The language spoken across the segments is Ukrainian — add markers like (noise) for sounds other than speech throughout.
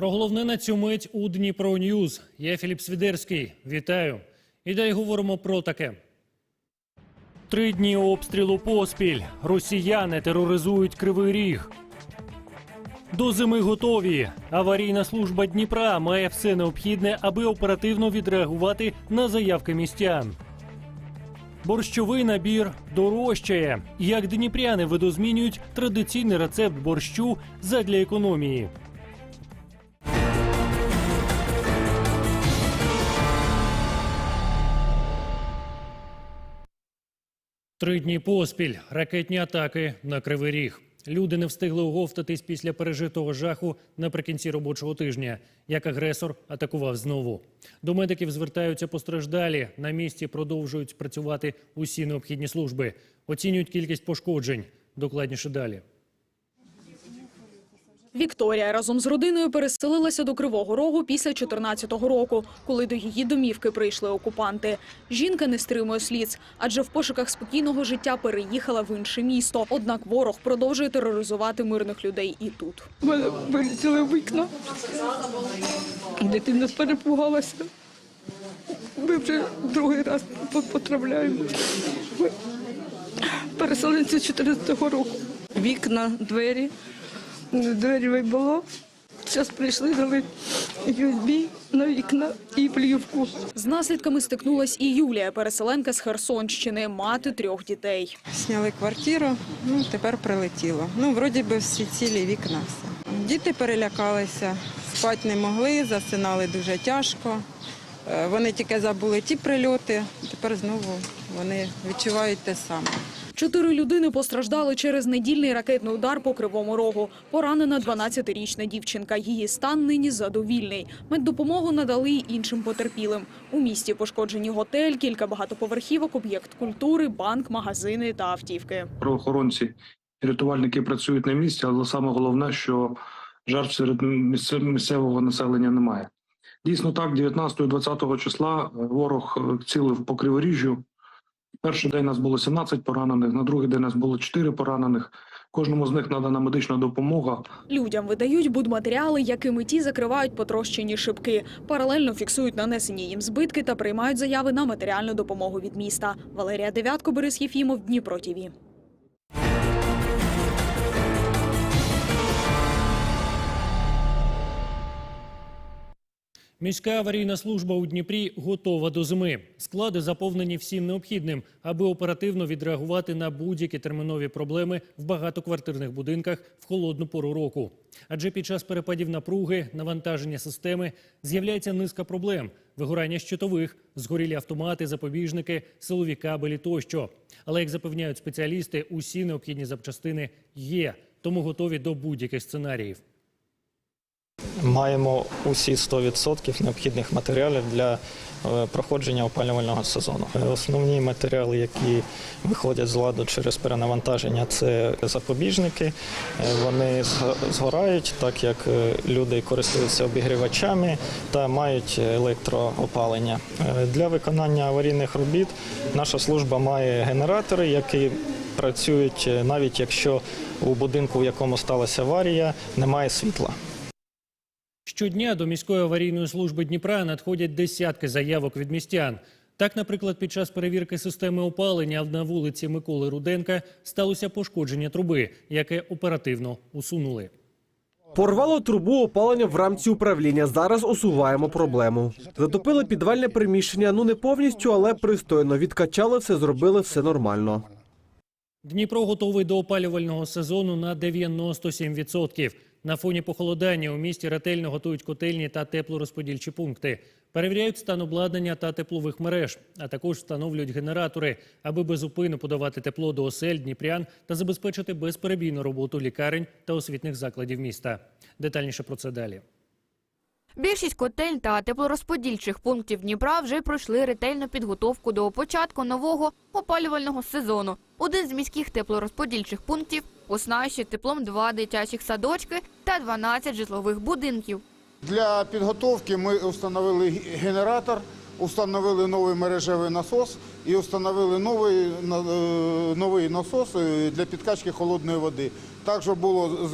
Про головне на цю мить у Дніпро Ньюз. Я Філіп Свідерський. Вітаю. І далі говоримо про таке. Три дні обстрілу поспіль. Росіяни тероризують Кривий Ріг. До зими готові. Аварійна служба Дніпра має все необхідне, аби оперативно відреагувати на заявки містян. Борщовий набір дорожчає. Як дніпряни видозмінюють традиційний рецепт борщу задля економії. Три дні поспіль ракетні атаки на Кривий Ріг. Люди не встигли оговтатись після пережитого жаху наприкінці робочого тижня, як агресор атакував знову. До медиків звертаються постраждалі. На місці продовжують працювати усі необхідні служби. Оцінюють кількість пошкоджень. Докладніше далі. Вікторія разом з родиною переселилася до Кривого Рогу після 14-го року, коли до її домівки прийшли окупанти. Жінка не стримує сліз, адже в пошуках спокійного життя переїхала в інше місто. Однак ворог продовжує тероризувати мирних людей і тут. У мене вилетіли вікна. Дитина перепугалася. Ми вже другий раз по- потрапляємо. Ми переселенці 14-го року. Вікна, двері. Двері вибило. Зараз прийшли, дали USB на вікна і плівку. З наслідками стикнулась і Юлія, переселенка з Херсонщини, мати трьох дітей. Сняли квартиру, ну тепер прилетіло. Ну, вроді би всі цілі вікна все. Діти перелякалися, спати не могли, засинали дуже тяжко. Е, Вони тільки забули ті прильоти, тепер знову вони відчувають те саме. Чотири людини постраждали через недільний ракетний удар по Кривому Рогу. Поранена 12-річна дівчинка. Її стан нині задовільний. Меддопомогу надали іншим потерпілим. У місті пошкоджені готель, кілька багатоповерхівок, об'єкт культури, банк, магазини та автівки. правоохоронці і рятувальники працюють на місці, але саме головне, що жертв серед місце- місцевого населення немає. Дійсно, так, 19-20 числа е, ворог е, цілив по криворіжжю. Перший день нас було 17 поранених, на другий день нас було 4 поранених. Кожному з них надана медична допомога. Людям видають будматеріали, якими ті закривають потрощені шибки. Паралельно фіксують нанесені їм збитки та приймають заяви на матеріальну допомогу від міста. Валерія Девятко, Борис Єфімов, Дніпро ТІВІ. Міська аварійна служба у Дніпрі готова до зими. Склади заповнені всім необхідним, аби оперативно відреагувати на будь-які термінові проблеми в багатоквартирних будинках в холодну пору року. Адже під час перепадів напруги, навантаження системи з'являється низка проблем: вигорання щитових, згорілі автомати, запобіжники, силові кабелі тощо. Але як запевняють спеціалісти, усі необхідні запчастини є, тому готові до будь-яких сценаріїв. Маємо усі 100% необхідних матеріалів для е, проходження опалювального сезону. Е, Основні матеріали, які виходять з ладу через перенавантаження, це запобіжники. Е, Вони зг- згорають, так як люди користуються обігрівачами та мають електроопалення. Для виконання аварійних робіт наша служба має генератори, які працюють навіть якщо у будинку, в якому сталася аварія, немає світла. Щодня до міської аварійної служби Дніпра надходять десятки заявок від містян. Так, наприклад, під час перевірки системи опалення на вулиці Миколи Руденка сталося пошкодження труби, яке оперативно усунули. Порвало трубу опалення в рамці управління. Зараз усуваємо проблему. Затопили підвальне приміщення. Ну не повністю, але пристойно. Відкачали все, зробили все нормально. Дніпро готовий до опалювального сезону на 97%. На фоні похолодання у місті ретельно готують котельні та теплорозподільчі пункти. Перевіряють стан обладнання та теплових мереж, а також встановлюють генератори, аби безупинно подавати тепло до осель, дніпрян та забезпечити безперебійну роботу лікарень та освітних закладів міста. Детальніше про це далі. Більшість котель та теплорозподільчих пунктів Дніпра вже пройшли ретельну підготовку до початку нового опалювального сезону. Один з міських теплорозподільчих пунктів оснащує теплом два дитячих садочки та 12 житлових будинків. Для підготовки ми встановили генератор, встановили новий мережевий насос і встановили новий, е, новий насос е, для підкачки холодної води. Також було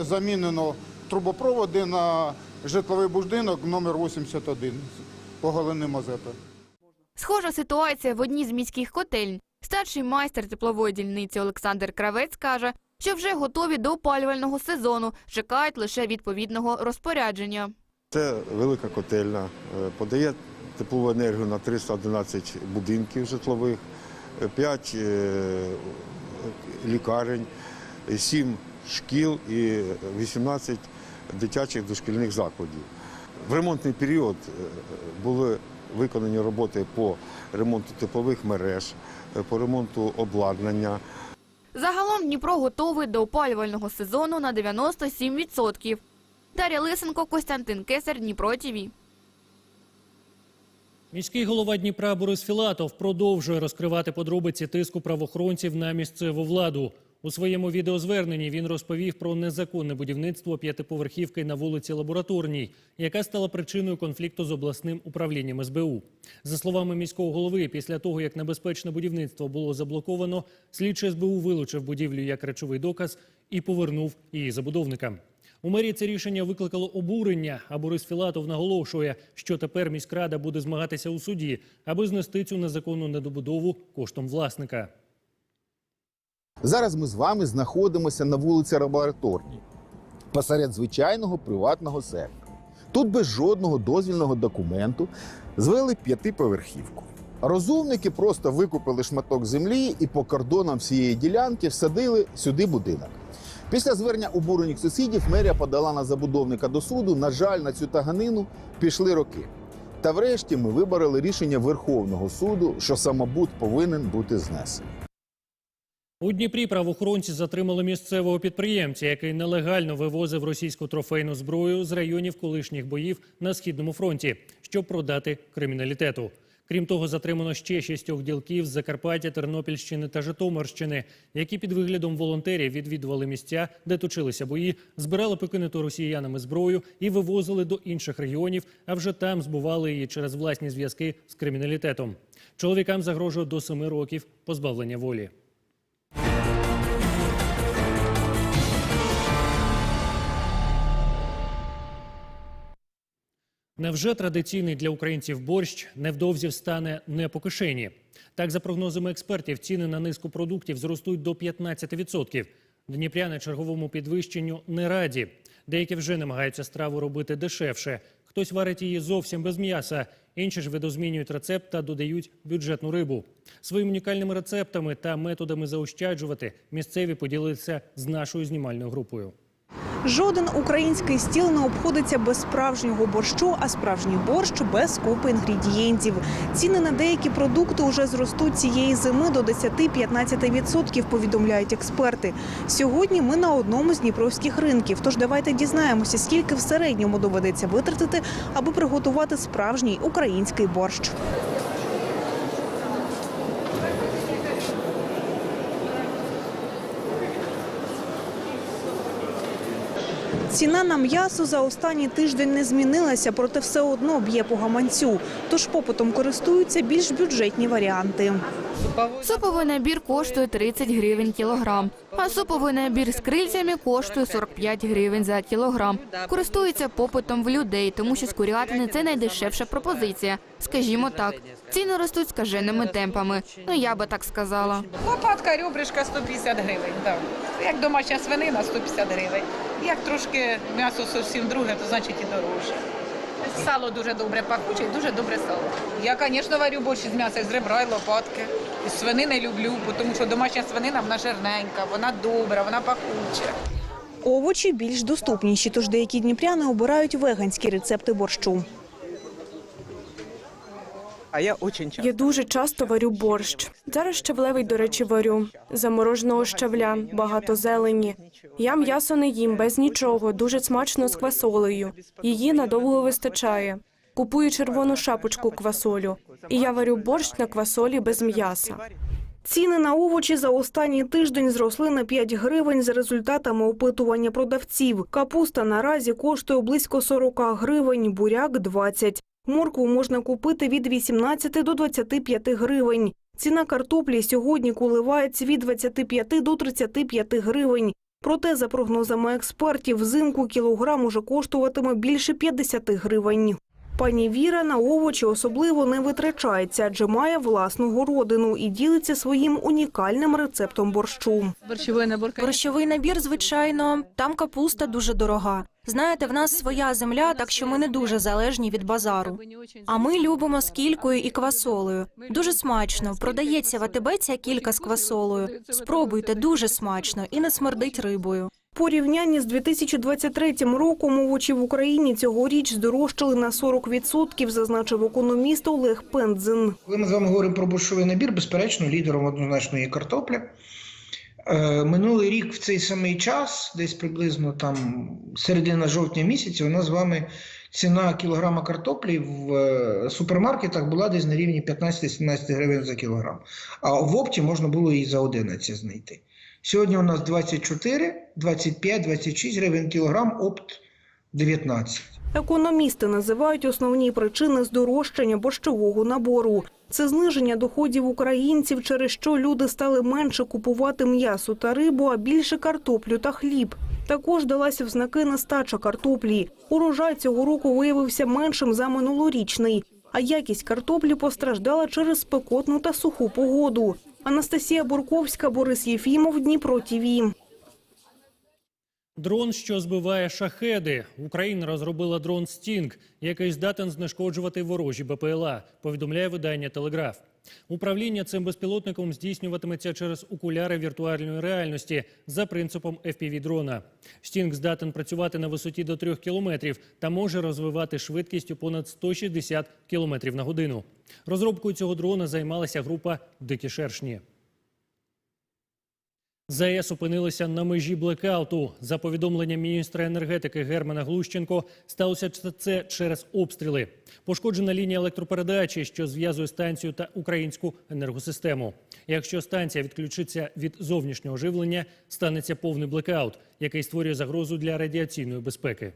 замінено трубопроводи на житловий будинок номер 81 по Галини Мазепи. Схожа ситуація в одній з міських котельń. Старший майстер теплової дільниці Олександр Кравець каже, що вже готові до опалювального сезону, чекають лише відповідного розпорядження. Це велика котельня, е, подає теплову енергію на 311 будинків житлових, 5 лікарень, 7 шкіл і 18 дитячих дошкільних закладів. В ремонтний період е, були виконані роботи по ремонту теплових мереж, е, по ремонту обладнання. Загалом Дніпро готовий до опалювального сезону на 97%. Дар'я Лисенко, Костянтин Кесар, Дніпро ТІВІ. Міський голова Дніпра Борис Філатов продовжує розкривати подробиці тиску правоохоронців на місцеву владу. У своєму відеозверненні він розповів про незаконне будівництво п'ятиповерхівки на вулиці Лабораторній, яка стала причиною конфлікту з обласним управлінням СБУ. За словами міського голови, після того як небезпечне будівництво було заблоковано, слідчий СБУ вилучив будівлю як речовий доказ і повернув її забудовникам. У мерії це рішення викликало обурення, а Борис Філатов наголошує, що тепер міськрада буде змагатися у суді, аби знести цю незаконну недобудову коштом власника. Зараз ми з вами знаходимося на вулиці Лабораторній, посеред звичайного приватного сектора. Тут без жодного дозвільного документу звели п'ятиповерхівку. Розумники просто викупили шматок землі і по кордонам всієї ділянки всадили сюди будинок. Після звернення обурених сусідів мерія подала на забудовника до суду. На жаль, на цю таганину пішли роки. Та врешті ми вибороли рішення Верховного суду, що самобут повинен бути знесений. У Дніпрі правоохоронці затримали місцевого підприємця, який нелегально вивозив російську трофейну зброю з районів колишніх боїв на східному фронті, щоб продати криміналітету. Крім того, затримано ще шістьох ділків з Закарпаття, Тернопільщини та Житомирщини, які під виглядом волонтерів відвідували місця, де точилися бої, збирали покинуту росіянами зброю і вивозили до інших регіонів, а вже там збували її через власні зв'язки з криміналітетом. Чоловікам загрожує до семи років позбавлення волі. Невже традиційний для українців борщ невдовзі стане не по кишені? Так, за прогнозами експертів, ціни на низку продуктів зростуть до 15%. Дніпряни черговому підвищенню не раді. Деякі вже намагаються страву робити дешевше. Хтось варить її зовсім без м'яса, інші ж видозмінюють рецепт та додають бюджетну рибу. Своїми унікальними рецептами та методами заощаджувати місцеві поділилися з нашою знімальною групою. Жоден український стіл не обходиться без справжнього борщу, а справжній борщ без купи інгредієнтів. Ціни на деякі продукти уже зростуть цієї зими до 10-15%, повідомляють експерти. Сьогодні ми на одному з дніпровських ринків. Тож давайте дізнаємося, скільки в середньому доведеться витратити, аби приготувати справжній український борщ. Ціна на м'ясо за останній тиждень не змінилася, проте все одно б'є по гаманцю. Тож попитом користуються більш бюджетні варіанти. Суповий набір коштує 30 гривень кілограм, а суповий набір з крильцями коштує 45 гривень за кілограм. Користується попитом в людей, тому що з курятини це найдешевша пропозиція. Скажімо так, ціни ростуть скаженими темпами. Ну я би так сказала. Лопатка, ребришка 150 гривень. Да. Як домашня свинина 150 гривень. Як трошки м'ясо зовсім друге, то значить і дорожче. Сало дуже добре пахуче і дуже добре сало. Я, звісно, варю борщ з м'яса, з ребра і лопатки. І свинини люблю, тому що домашня свинина вона жирненька, вона добра, вона пахуча. Овочі більш доступніші, тож деякі дніпряни обирають веганські рецепти борщу. А я очень часто. Я дуже часто варю борщ. Зараз щавлевий, до речі, варю. Замороженого щавля, багато зелені. Я м'ясо не їм без нічого, дуже смачно з квасолею. Її надовго вистачає. Купую червону шапочку квасолю. І я варю борщ на квасолі без м'яса. Ціни на овочі за останній тиждень зросли на 5 гривень за результатами опитування продавців. Капуста наразі коштує близько 40 гривень, буряк – 20. Моркву можна купити від 18 до 25 гривень. Ціна картоплі сьогодні коливається від 25 до 35 гривень. Проте, за прогнозами експертів, взимку кілограм уже коштуватиме більше 50 гривень. Пані Віра на овочі особливо не витрачається, адже має власну городину і ділиться своїм унікальним рецептом борщу. Борщовий. Борщовий набір, звичайно, там капуста дуже дорога. Знаєте, в нас своя земля, так що ми не дуже залежні від базару. А ми любимо з кількою і квасолею. Дуже смачно. Продається в АТБ ця кілька з квасолею. Спробуйте, дуже смачно і не смердить рибою. Порівнянні з 2023 роком овочі в Україні цьогоріч здорожчали на 40%, зазначив економіст Олег Пендзин. Коли ми з вами говоримо про борщовий набір, безперечно, лідером однозначно є картопля. Е, Минулий рік в цей самий час, десь приблизно там середина жовтня місяця, у нас з вами ціна кілограма картоплі в е, супермаркетах була десь на рівні 15-17 гривень за кілограм. А в опті можна було її за 11 знайти. Сьогодні у нас 24, 25, 26 гривень кілограм, опт 19. Економісти називають основні причини здорожчання борщового набору. Це зниження доходів українців, через що люди стали менше купувати м'ясо та рибу, а більше картоплю та хліб. Також далася в знаки нестача картоплі. Урожай цього року виявився меншим за минулорічний, а якість картоплі постраждала через спекотну та суху погоду. Анастасія Бурковська, Борис Єфімов, Дніпро ТІВІ. Дрон, що збиває шахеди. Україна розробила дрон Стінг, який здатен знешкоджувати ворожі БПЛА. Повідомляє видання Телеграф. Управління цим безпілотником здійснюватиметься через окуляри віртуальної реальності за принципом FPV-дрона. Стінг здатен працювати на висоті до 3 кілометрів та може розвивати швидкістю понад 160 кілометрів на годину. Розробкою цього дрона займалася група Дикі шершні. ЗАЕС опинилися на межі блекауту. За повідомленням міністра енергетики Германа Глущенко, сталося це через обстріли. Пошкоджена лінія електропередачі, що зв'язує станцію та українську енергосистему. Якщо станція відключиться від зовнішнього живлення, станеться повний блекаут, який створює загрозу для радіаційної безпеки.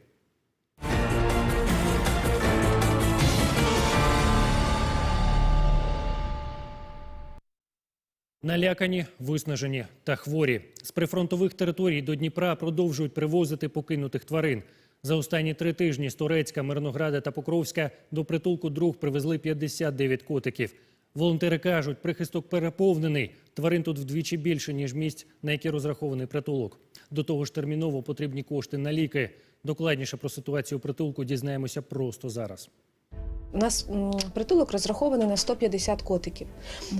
Налякані, виснажені та хворі. З прифронтових територій до Дніпра продовжують привозити покинутих тварин. За останні три тижні з Торецька, Мирнограда та Покровська до притулку друг привезли 59 котиків. Волонтери кажуть, прихисток переповнений. Тварин тут вдвічі більше, ніж місць, на які розрахований притулок. До того ж, терміново потрібні кошти на ліки. Докладніше про ситуацію притулку дізнаємося просто зараз. У нас притулок розрахований на 150 котиків.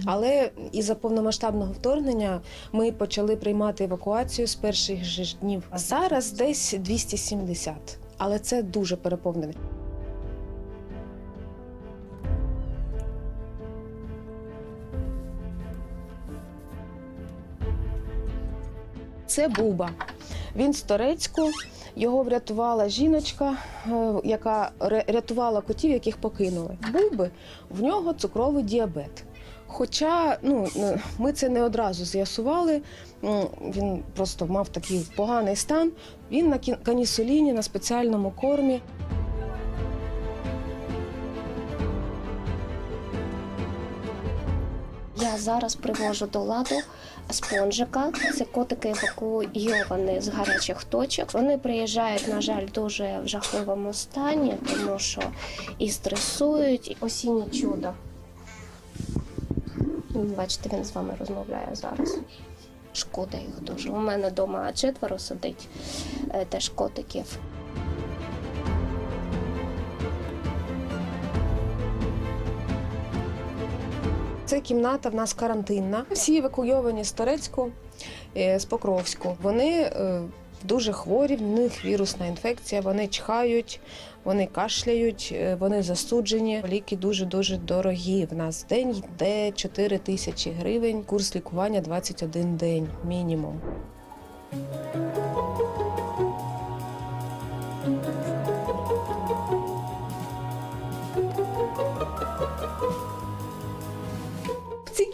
Але із-за повномасштабного вторгнення ми почали приймати евакуацію з перших же ж днів. Зараз десь 270, але це дуже переповнений. Це Буба. Він з Торецьку. Його врятувала жіночка, е, яка рятувала котів, яких покинули. Буби в нього цукровий діабет. Хоча ну, ми це не одразу з'ясували, він просто мав такий поганий стан. Він на канісоліні на спеціальному кормі. Я зараз привожу до ладу спонжика. Це котики евакуйовані з гарячих точок. Вони приїжджають, на жаль, дуже в жахливому стані, тому що і стресують. Осіннє чудо. Бачите, він з вами розмовляє зараз. Шкода їх дуже. У мене вдома четверо сидить е, теж котиків. Це кімната в нас карантинна. Всі евакуйовані з Торецьку, е, з Покровську. Вони е, дуже хворі, в них вірусна інфекція, вони чхають, вони кашляють, е, вони засуджені. Ліки дуже дуже дорогі. В нас день йде 4 тисячі гривень. Курс лікування 21 день мінімум.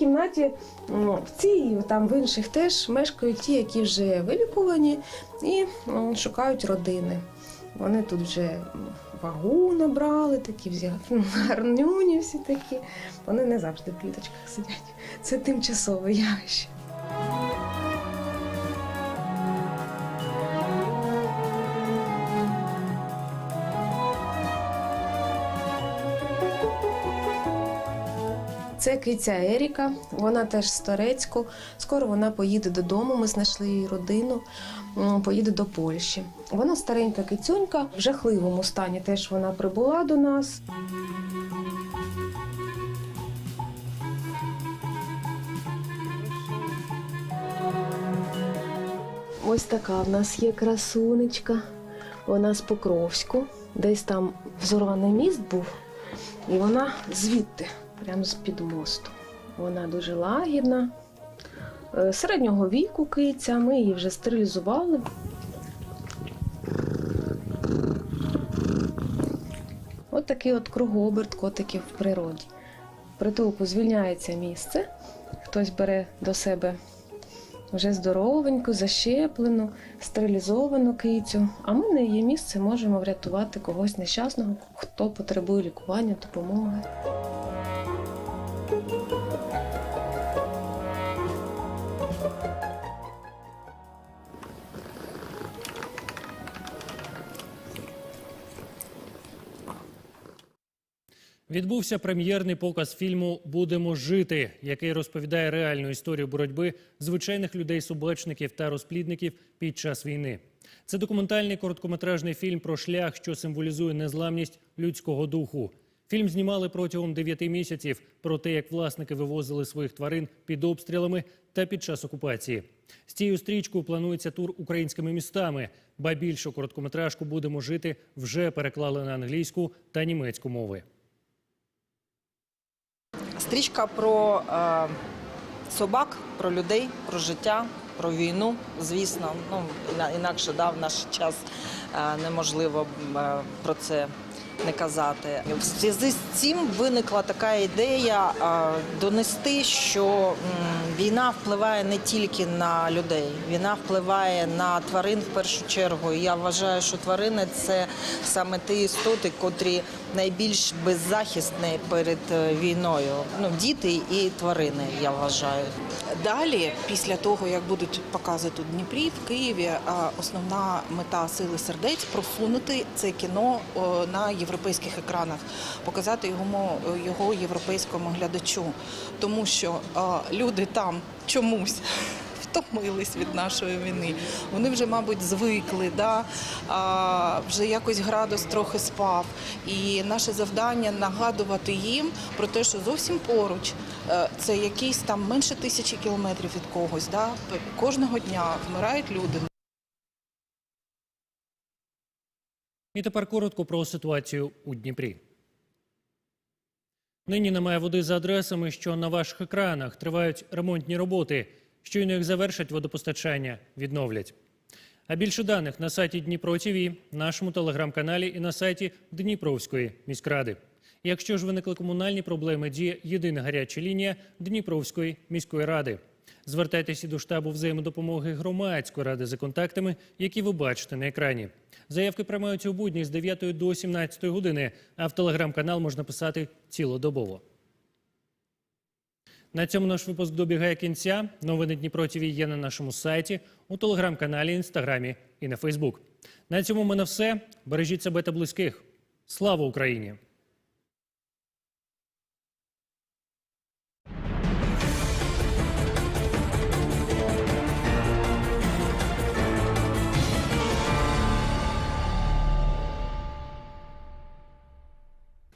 Кімнаті, в цій там в інших теж мешкають ті, які вже вилікувані і шукають родини. Вони тут вже вагу набрали, такі взяли гарнюні всі такі. Вони не завжди в кліточках сидять. Це тимчасове явище. Це киця Еріка, вона теж з Торецьку. Скоро вона поїде додому. Ми знайшли її родину, поїде до Польщі. Вона старенька кицюнька, в жахливому стані теж вона прибула до нас. Ось така в нас є красунечка. Вона з Покровську. Десь там взорваний міст був, і вона звідти, прямо з-під мосту. Вона дуже лагідна. Е, Середнього віку киця, ми її вже стерилізували. От такий от кругооберт котиків в природі. В притулку звільняється місце, хтось бере до себе вже здоровеньку, защеплену, стерилізовану кицю. А ми на її місце можемо врятувати когось нещасного, хто потребує лікування, допомоги. Відбувся прем'єрний показ фільму Будемо жити, який розповідає реальну історію боротьби звичайних людей-собачників та розплідників під час війни. Це документальний короткометражний фільм про шлях, що символізує незламність людського духу. Фільм знімали протягом 9 місяців про те, як власники вивозили своїх тварин під обстрілами та під час окупації. З цією стрічкою планується тур українськими містами. Ба більше короткометражку будемо жити вже переклали на англійську та німецьку мови. Стрічка про е, собак, про людей, про життя, про війну. Звісно, ну інакше да, в наш час е, неможливо е, про це не казати. В зв'язку з цим виникла така ідея донести, що війна впливає не тільки на людей, війна впливає на тварин в першу чергу. Я вважаю, що тварини це саме ті істоти, котрі найбільш беззахисні перед е, війною. Ну, діти і тварини, я вважаю. Далі, після того як будуть покази тут в Дніпрі, в Києві, основна мета сили сердець просунути це кіно на європейських екранах, показати його його європейському глядачу, тому що люди там чомусь. (laughs) Втомились від нашої війни. Вони вже, мабуть, звикли, да? а, вже якось градус трохи спав. І наше завдання нагадувати їм про те, що зовсім поруч е, це якісь там менше тисячі кілометрів від когось. Да? Кожного дня вмирають люди. І тепер коротко про ситуацію у Дніпрі. Нині немає води за адресами, що на ваших екранах тривають ремонтні роботи. Щойно їх завершать водопостачання, відновлять. А більше даних на сайті Дніпро ТВ, нашому телеграм-каналі і на сайті Дніпровської міськради. Якщо ж виникли комунальні проблеми, діє єдина гаряча лінія Дніпровської міської ради. Звертайтеся до штабу взаємодопомоги громадської ради за контактами, які ви бачите на екрані. Заявки приймаються у будні з 9 до 17 години, а в телеграм-канал можна писати цілодобово. На цьому наш випуск добігає кінця. Новини Дніпро ТВ є на нашому сайті, у телеграм-каналі, інстаграмі і на Фейсбук. На цьому в мене все. Бережіть себе та близьких. Слава Україні!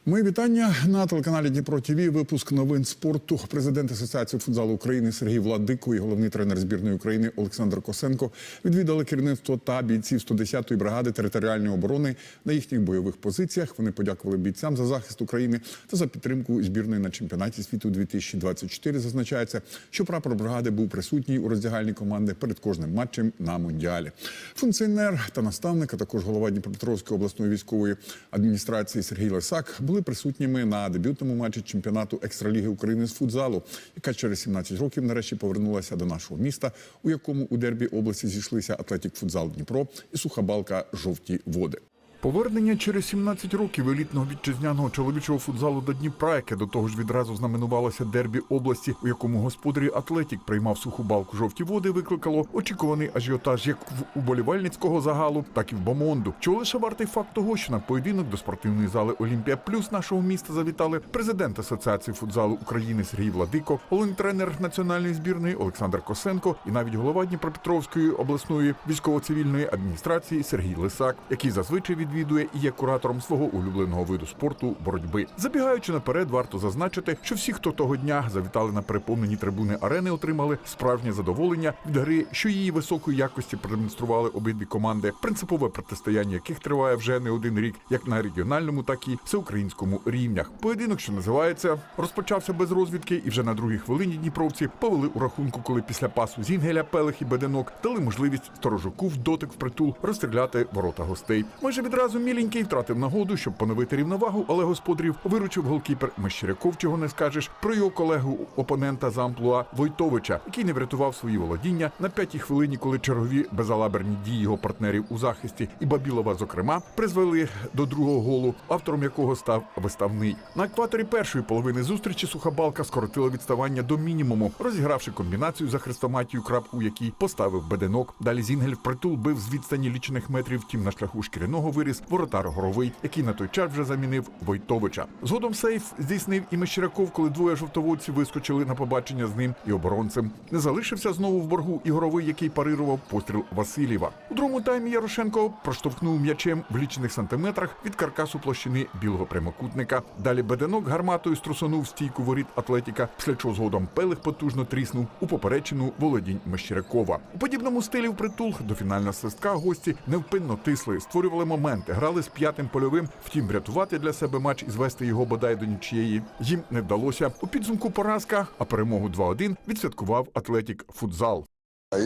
Мої вітання на телеканалі Дніпро ТВ. Випуск новин спорту. Президент Асоціації футзалу України Сергій Владико і головний тренер збірної України Олександр Косенко відвідали керівництво та бійців 110-ї бригади територіальної оборони на їхніх бойових позиціях. Вони подякували бійцям за захист України та за підтримку збірної на чемпіонаті світу 2024. Зазначається, що прапор бригади був присутній у роздягальній команди перед кожним матчем на мундіалі. Функціонер та наставник, а також голова Дніпропетровської обласної військової адміністрації Сергій Лисак були присутніми на дебютному матчі чемпіонату екстраліги України з футзалу, яка через 17 років нарешті повернулася до нашого міста, у якому у дербі області зійшлися Атлетік Футзал Дніпро і Сухабалка Жовті води. Повернення через 17 років елітного вітчизняного чоловічого футзалу до Дніпра, яке до того ж відразу знаменувалося дербі області, у якому господарі Атлетік приймав суху балку жовті води, викликало очікуваний ажіотаж як в уболівальницького загалу, так і в Бомонду. Чого лише вартий факт того, що на поєдинок до спортивної зали Олімпія Плюс нашого міста завітали президент Асоціації футзалу України Сергій Владико, головний тренер національної збірної Олександр Косенко і навіть голова Дніпропетровської обласної військово-цивільної адміністрації Сергій Лисак, який зазвичай відвідує і є куратором свого улюбленого виду спорту боротьби. Забігаючи наперед, варто зазначити, що всі, хто того дня завітали на переповнені трибуни арени, отримали справжнє задоволення від гри, що її високої якості продемонстрували обидві команди, принципове протистояння яких триває вже не один рік, як на регіональному, так і всеукраїнському рівнях. Поєдинок, що називається, розпочався без розвідки, і вже на другій хвилині дніпровці повели у рахунку, коли після пасу Зінгеля, Пелих і Беденок дали можливість сторожуку в дотик в притул розстріляти ворота гостей. Майже відразу міленький втратив нагоду, щоб поновити рівновагу, але господарів виручив голкіпер Мещеряков, чого не скажеш, про його колегу опонента з амплуа Войтовича, який не врятував свої володіння на п'ятій хвилині, коли чергові безалаберні дії його партнерів у захисті і Бабілова, зокрема, призвели до другого голу, автором якого став виставний. На екваторі першої половини зустрічі сухабалка скоротила відставання до мінімуму, розігравши комбінацію за хрестоматію, крапку якій поставив беденок. Далі Зінгель впритул бив з відстані лічених метрів. Втім, на шляху шкіряного виріс воротар горовий, який на той час вже замінив Войтовича. Згодом сейф здійснив і Мещеряков, коли двоє жовтоводців вискочили на побачення з ним і оборонцем. Не залишився знову в боргу і горовий, який парирував постріл Васильєва. У другому таймі Ярошенко проштовхнув м'ячем в лічених сантиметрах від каркасу площини білого прямокутника. Далі беденок гарматою струсонув стійку воріт Атлетіка, після чого згодом Пелих потужно тріснув у поперечину володінь Мещерякова. У подібному стилі впритул до фінального свистка гості невпинно тисли, створювали моменти, грали з п'ятим польовим. Втім, врятувати для себе матч і звести його бодай до нічиєї їм не вдалося. У підсумку поразка, а перемогу 2-1 відсвяткував Атлетік Футзал.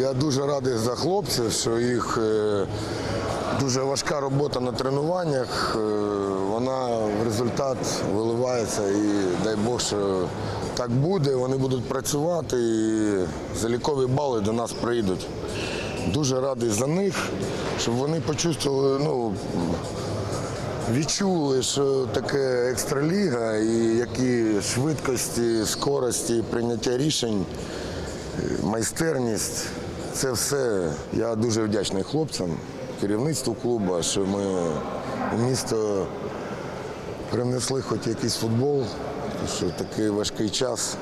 Я дуже радий за хлопців, що їх е, дуже важка робота на тренуваннях. е, Вона в результат виливається і дай Бог, що так буде. Вони будуть працювати і залікові бали до нас прийдуть. Дуже радий за них, щоб вони почувствували, ну, відчули, що таке екстраліга і які швидкості, скорості, прийняття рішень майстерність це все. Я дуже вдячний хлопцям, керівництву клубу, що ми у місто принесли хоч якийсь футбол, що такий важкий час.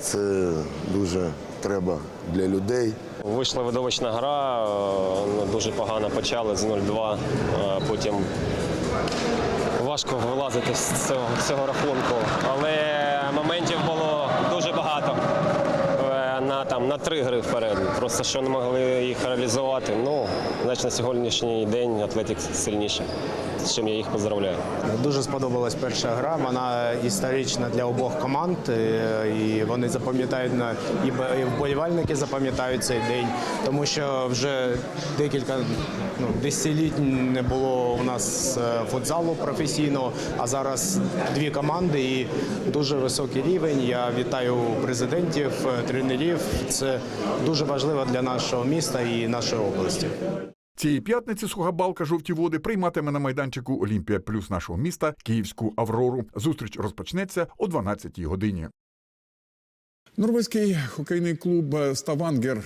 Це дуже треба для людей. Вийшла видовищна гра, е, ну, дуже погано почали з 0-2, е, потім важко вилазити з цього, цього рахунку. Але моментів було на, три гри вперед. Просто що не могли їх реалізувати. Ну, значить, на сьогоднішній день Атлетик сильніше, з чим я їх поздравляю. Дуже сподобалась перша гра. Вона історична для обох команд, е, і вони запам'ятають і вболівальники запам'ятають цей день, тому що вже декілька ну, десятиліть не було у нас е, футзалу професійного, а зараз дві команди і дуже високий рівень. Я вітаю президентів, е, тренерів. Це дуже важливо для нашого міста і нашої області. Цієї п'ятниці Сухабалка жовті води прийматиме на майданчику Олімпія Плюс нашого міста Київську Аврору. Зустріч розпочнеться о 12-й годині. Норвезький хокейний клуб Ставангер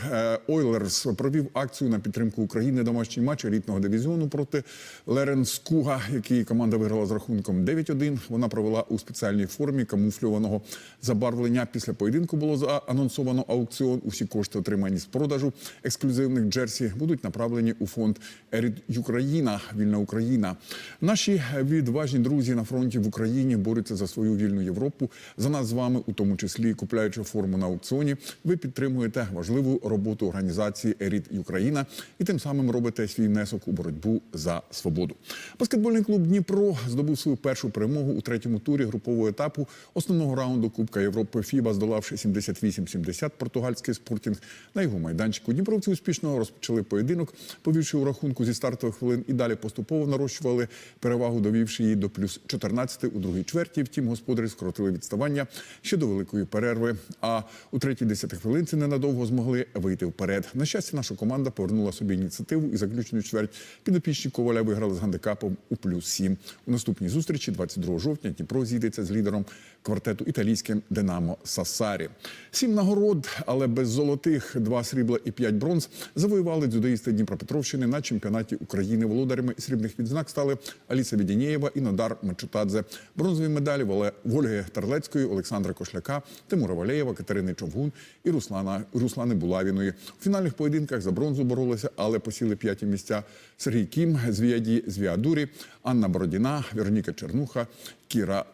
Ойлерс провів акцію на підтримку України домашній матч елітного дивізіону проти Леренскуга, який команда виграла з рахунком 9-1. Вона провела у спеціальній формі камуфльованого забарвлення. Після поєдинку було заанонсовано аукціон. Усі кошти, отримані з продажу ексклюзивних джерсі, будуть направлені у фонд Ерід Україна, вільна Україна. Наші відважні друзі на фронті в Україні борються за свою вільну Європу. За нас з вами, у тому числі купляючи форму на аукціоні, ви підтримуєте важливу роботу організації Ерід Україна і тим самим робите свій внесок у боротьбу за свободу. Баскетбольний клуб Дніпро здобув свою першу перемогу у третьому турі групового етапу основного раунду Кубка Європи ФІБА, здолавши 78-70 португальський спортінг на його майданчику. Дніпровці успішно розпочали поєдинок, повівши у рахунку зі стартових хвилин і далі поступово нарощували перевагу, довівши її до плюс 14 у другій чверті. Втім, господарі скоротили відставання ще до великої перерви. А у третій десятих хвилинці ненадовго змогли вийти вперед. На щастя, наша команда повернула собі ініціативу і заключну чверть підопічні Коваля виграли з гандикапом у плюс 7. У наступній зустрічі, 22 жовтня, Дніпро зійдеться з лідером квартету італійським Динамо Сассарі. Сім нагород, але без золотих, два срібла і п'ять бронз завоювали дзюдоїсти Дніпропетровщини на чемпіонаті України. Володарями срібних відзнак стали Аліса Відінєєва і Надар Мачутадзе. Бронзові медалі в Ольги Тарлецької, Олександра Кошляка, Тимура Валеєва, Катерини Човгун і Руслана Руслани Булавіної. У фінальних поєдинках за бронзу боролися, але посіли п'яті місця Сергій Кім, Звіаді Звіадурі, Анна Бородіна, Вероніка Чернуха, Кіра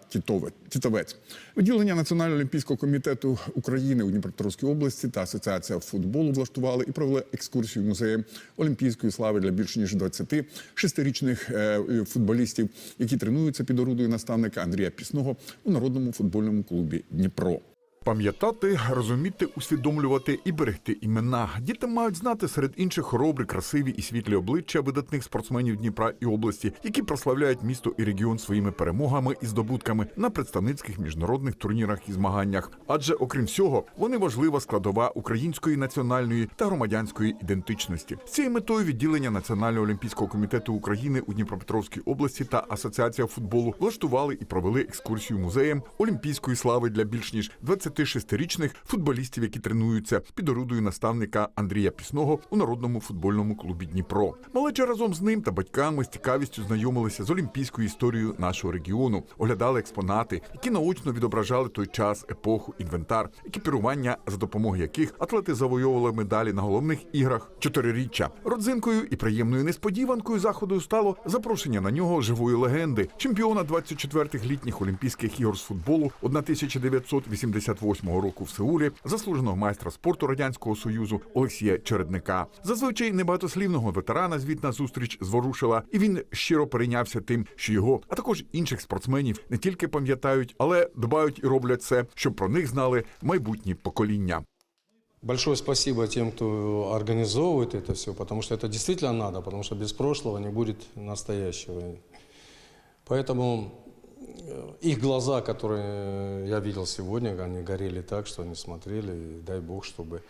Тітовець. Відділення Національного олімпійського комітету України у Дніпропетровській області та Асоціація футболу влаштували і провели екскурсію музею олімпійської слави для більше ніж 20 шестирічних е, футболістів, які тренуються під орудою наставника Андрія Пісного у народному футбольному клубі Дніпро. Пам'ятати, розуміти, усвідомлювати і берегти імена. Діти мають знати серед інших хоробрі, красиві і світлі обличчя видатних спортсменів Дніпра і області, які прославляють місто і регіон своїми перемогами і здобутками на представницьких міжнародних турнірах і змаганнях. Адже, окрім всього, вони важлива складова української національної та громадянської ідентичності. З цією метою відділення Національного олімпійського комітету України у Дніпропетровській області та Асоціація футболу влаштували і провели екскурсію музеєм олімпійської слави для більш ніж 26-річних футболістів, які тренуються під орудою наставника Андрія Пісного у народному футбольному клубі Дніпро. Малеча разом з ним та батьками з цікавістю знайомилися з олімпійською історією нашого регіону, оглядали експонати, які наочно відображали той час, епоху, інвентар, екіпірування, за допомогою яких атлети завойовували медалі на головних іграх чотириріччя. Родзинкою і приємною несподіванкою заходу стало запрошення на нього живої легенди, чемпіона 24-х літніх Олімпійських ігор з футболу 1988 року в Сеулі, заслуженого майстра спорту радянського союзу Олексія Чередника. Зазвичай небагатослівного ветерана звітна зустріч зворушила, і він щиро перейнявся тим, що його, а також інших спортсменів не тільки пам'ятають, але дбають і роблять все, щоб про них знали майбутні покоління. Большое спасибо тем, кто организовывает это все, потому что это действительно надо, потому что без прошлого не будет настоящего. Поэтому э, их глаза, которые я видел сегодня, они горели так, что они смотрели, и дай Бог, чтобы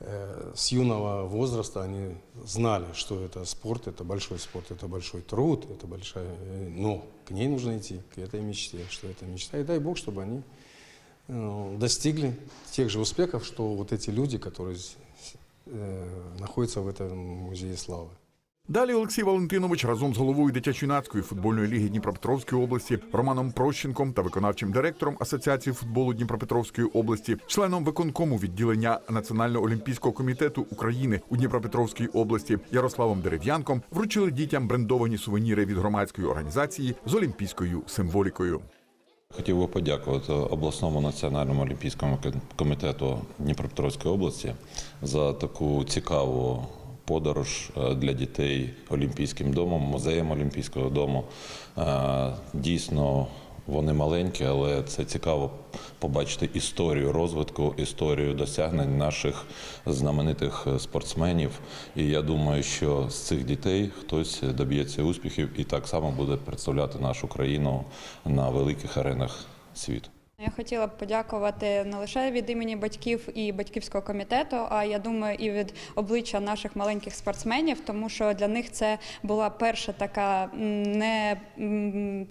э, с юного возраста они знали, что это спорт, это большой спорт, это большой труд, это большая... э, Но к ней нужно идти, к этой мечте, что это мечта. И дай Бог, чтобы они э, достигли тех же успехов, что вот эти люди, которые э, находятся в этом музее славы. Далі Олексій Валентинович разом з головою дитячо-юнацької футбольної ліги Дніпропетровської області Романом Прощенком та виконавчим директором Асоціації футболу Дніпропетровської області, членом виконкому відділення Національного олімпійського комітету України у Дніпропетровській області Ярославом Дерев'янком вручили дітям брендовані сувеніри від громадської організації з олімпійською символікою. Хотів би подякувати обласному національному олімпійському комітету Дніпропетровської області за таку цікаву подорож е, для дітей Олімпійським домом, музеєм Олімпійського дому. Е, Дійсно, вони маленькі, але це цікаво побачити історію розвитку, історію досягнень наших знаменитих е, спортсменів. І я думаю, що з цих дітей хтось доб'ється успіхів і так само буде представляти нашу країну на великих аренах світу. Я хотіла б подякувати не лише від імені батьків і батьківського комітету, а я думаю, і від обличчя наших маленьких спортсменів, тому що для них це була перша така не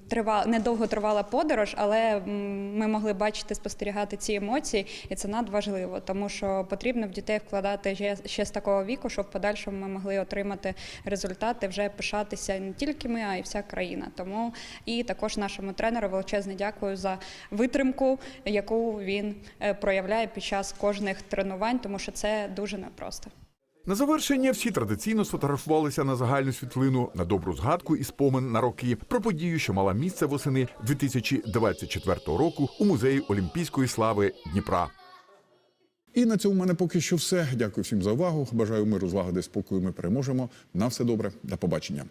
трива, недовго тривала подорож, але ми могли бачити, спостерігати ці емоції, і це надважливо, тому що потрібно в дітей вкладати ще з такого віку, щоб в подальшому ми могли отримати результати, вже пишатися не тільки ми, а й вся країна. Тому і також нашому тренеру величезне дякую за витримку, яку він е, проявляє під час кожних тренувань, тому що це дуже непросто. На завершення всі традиційно сфотографувалися на загальну світлину на добру згадку і спомин на роки про подію, що мала місце восени 2024 року у музеї Олімпійської слави Дніпра. І на цьому в мене поки що все. Дякую всім за увагу. Бажаю миру, злагоди, спокою. Ми переможемо. На все добре. До побачення.